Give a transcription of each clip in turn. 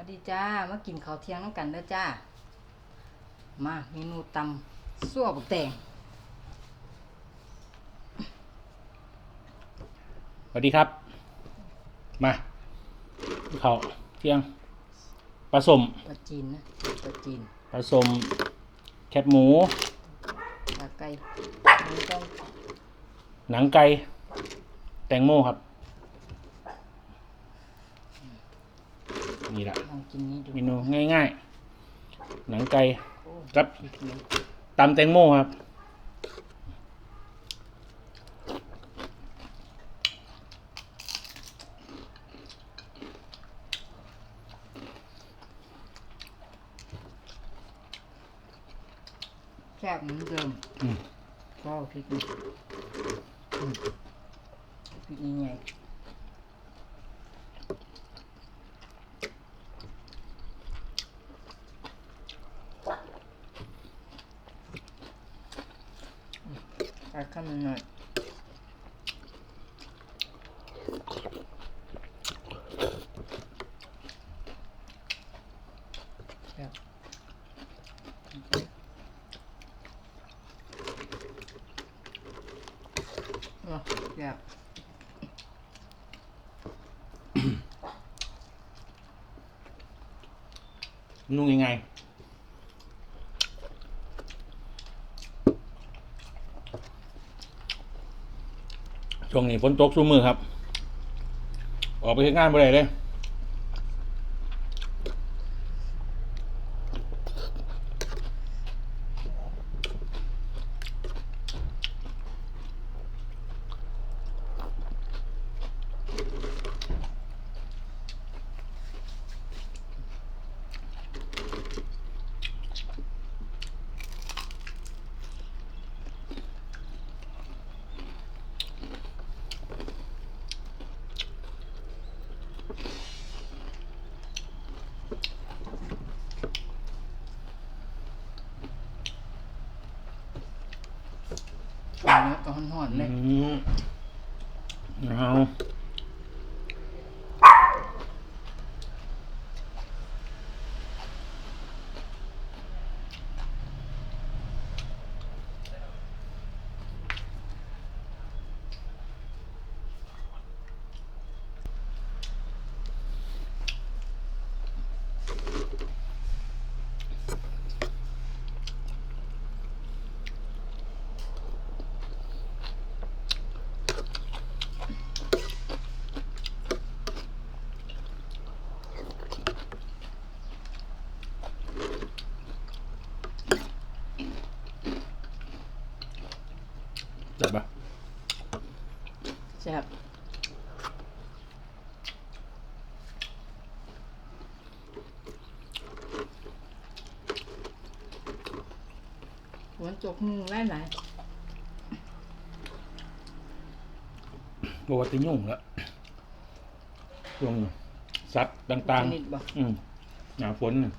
วัสดีจ้า มากินข้าวเที่ยงน้ำกันเด้อจ้า มาเมนูตำซั่วบักแตงสวัสดีครับ มาเขาวเที่ยงผสมปลาจีนนะปลาจีนผสมแคบหมูปลาไก่ไม่ต้องหนังไก่แตงโมครับ นี่แหละลองกินนี้ดูเมนูง่าย ๆ หนังไก่โอ้กับพริกเนี่ยตำแตงโมครับ แซ่บเหมือนเดิมอืมก็พริกนี่อืมพริกนี่ไง ใส่ข้าวมันหน่อยแซ่บ เนาะแบบ นุ่งยังไง ช่วงนี้ฝนตกซุ่มือครับ ออกไปเฮ็ดงานบ่ได้เลย นนี้ก็ห่อนๆเลย เอา หัวจกมือไล่ไหนบอกว่าจะยุ่งแล้วช่วงสัตว์ต่างชนิดบ่ๆ อืมหนาฝนน่ะ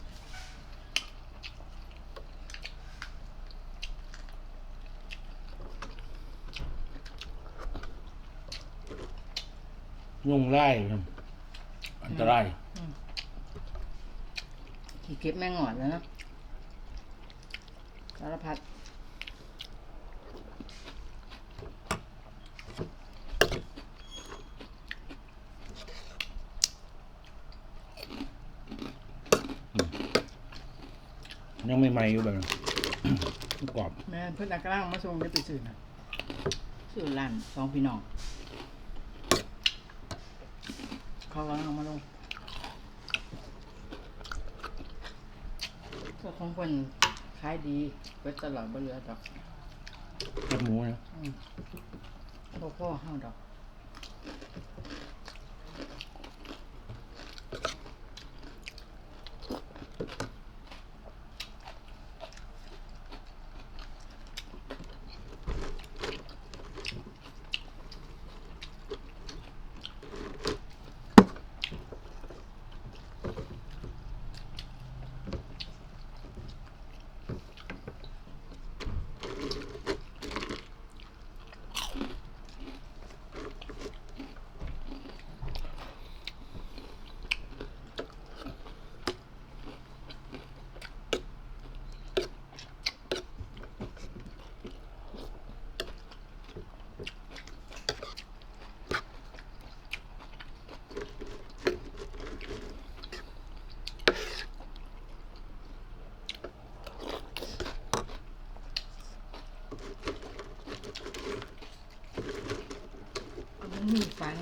ยุ่งไล่ครับอันตราย ที่เก็บแม่งอดแล้วนะสารพัด ยังไม่ไหม้อยู่แบบนั้นกรอบแม่เพื่อนนักล่างมาส่งได้ไปซื้อนะซื้อร้านสองพี่น้องเขากำลังเอามาลงก็ของคนขายดีเปิดตลอดบ่เหลือดอกแคบหมูนะ อืมพ่อพ่อห้าดอก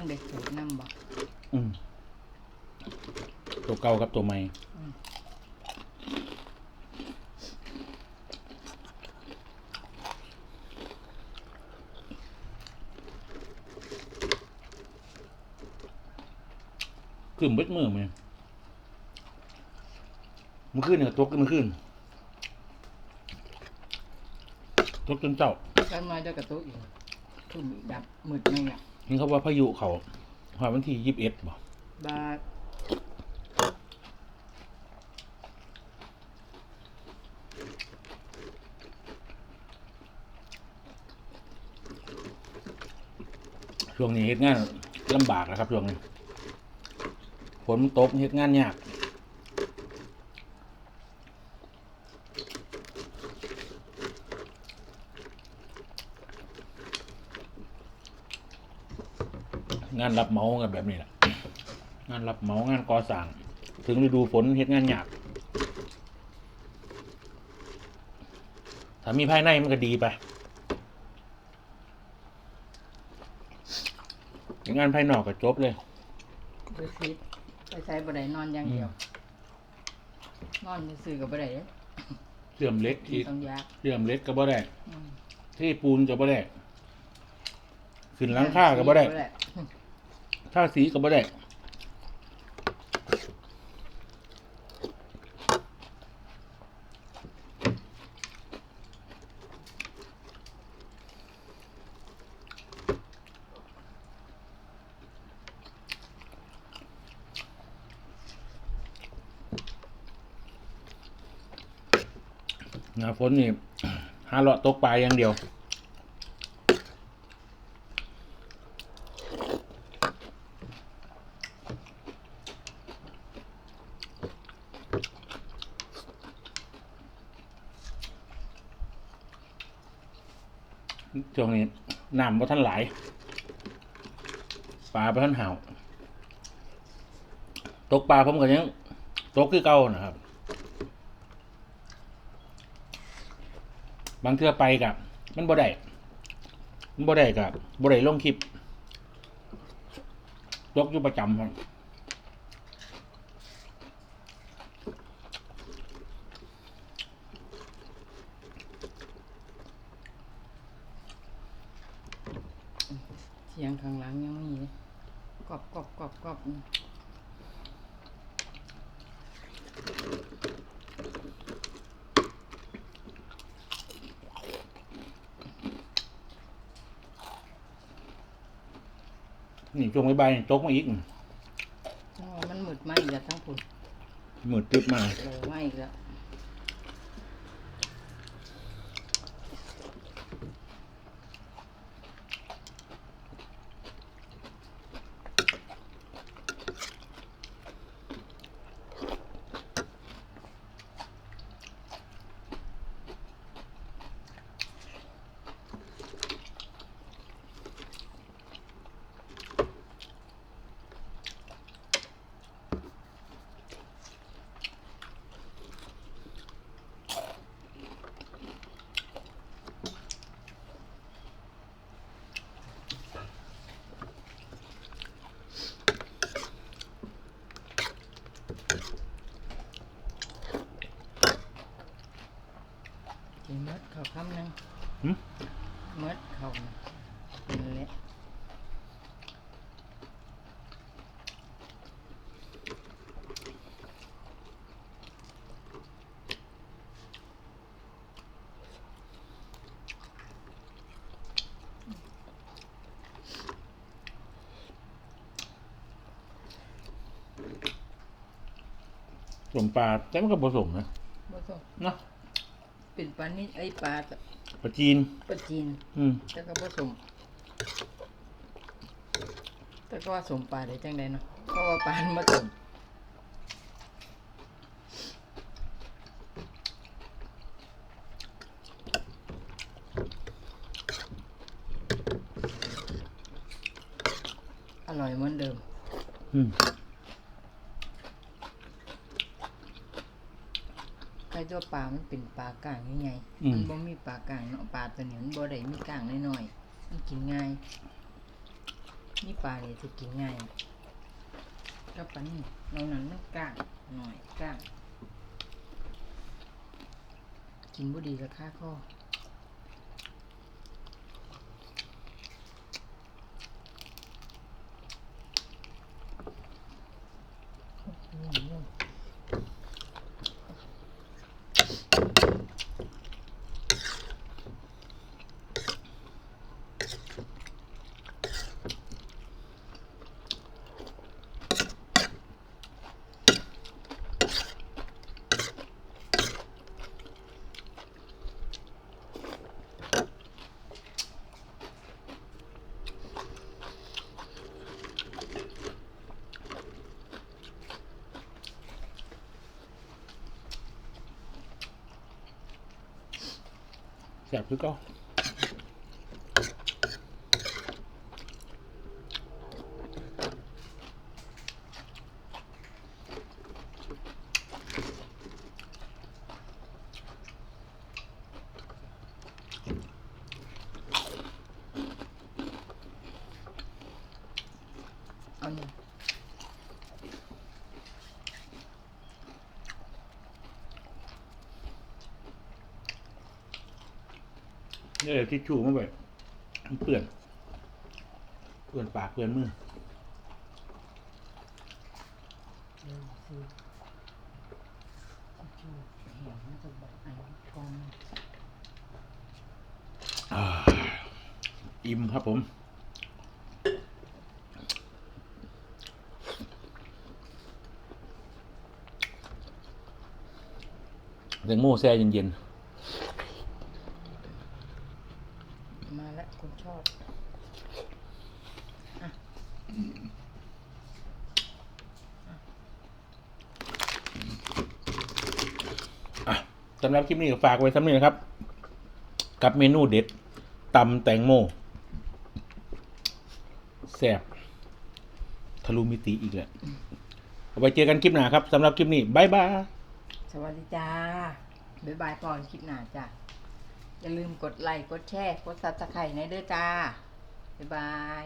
ได้สูตรนำบ่อืมตัวเก่ากับตัวใหม่ขึ้นเบิดมือมั้ยมันขึ้นเนี่ยตกมันขึ้นตกจนเจ้ากันมาได้กระตุกอีกคือมีดับมืดนึงอะ นเขาว่าพายุเขาหาวันที่ยี่สิบเอ็ดบ่บาดช่วงนี้เฮ็ดงานลำบากนะครับช่วงนี้ฝนมันตกเฮ็ดงานยากานรับเหมากันแบบนี้แหละงานรับเหมางานก่อสร้าง ถึงฤดูฝนเฮ็ดงานยากถ้ามีภายในมันก็ดีไปงานภายนอกก็จบเลยไปซิดไปใช้บ่ได้นอนอย่างเดียว นอนซื่อๆก็บ่ได้เด้เสื่อมเล็กอีกต้องยากเสื่อมเล็กก็บ่ได้อืมเทปูนก็บ่ได้ขึ้นหลังคาก็บ่ได้ ท่าสีก็บ่ได้น้าฝนนี่หาเลาะตกปลาอย่างเดียว ช่วงนี้น้ำบ่ท่านไหลายปลาบ่ท่านเห่าตกปลาผมก็ยังตกคือเก่านะครับ บางเทื่อไปกับ มันบ่ได้มันบ่ได้กับบ่ได้ลงคลิปตกอยู่ประจำครับ เสียงข้างหลังยังมีเลยกรอบกรอบกรอบกรอบนี่นี่ช่วงบ่ายๆนี่ตกมาอีกโอ้มันมืดไหมอีกแล้วทั้งคุณมืดตึ๊บมาเออไหมอีกแล้ว กินมดเขาคำหนึงหึ มดเขาน่ะนั่นแหละสมปลาแต่มันก็ผสมนะบ่ต้องเนาะ เป็นปลานี่ไอ้ปลาตะปลาจีนปลาจีน อืมแต่ก็ผสมแต่ก็ว่าสมปลาได้จังไดเนาะเพราะว่าปลามันมาสมอร่อยเหมือนเดิม อืม ไอ้ตัวปลามันเป็นปลากลางยังไงอืม มันบ่มีปลากลางเนาะปลาตัวนี้มันบ่ได้มีกลางน้อยๆมันกินง่ายนี่ปลาเลยจะกินง่ายก็ปลานี่เรานั้นมันกล้างหน่อยกล้างกินบุดีกับข้าข้ออืม แสบคือเก็เอาเนี่ย นี่เลยทิชชู่มาแบบมันเปื่อน เปื่อนปากเปื่อนมืออิ่มครับผมแตงโมแช่เย็นมาแล้วคนชอบ ๆอะ สำหรับคลิปนี้ฝากไว้สำเร็จนะครับ กับเมนูเด็ดตำแตงโมแซ่บทะลุมิติอีกแล้วเอาไปเจอกันคลิปหน้าครับสำหรับคลิปนี้บายบายสวัสดีจ้าบ๊ายบายก่อนคลิปหน้าจ้าอย่าลืมกดไลค์กดแชร์กดซับสไครต์ในเด้อจ้าบ๊ายบาย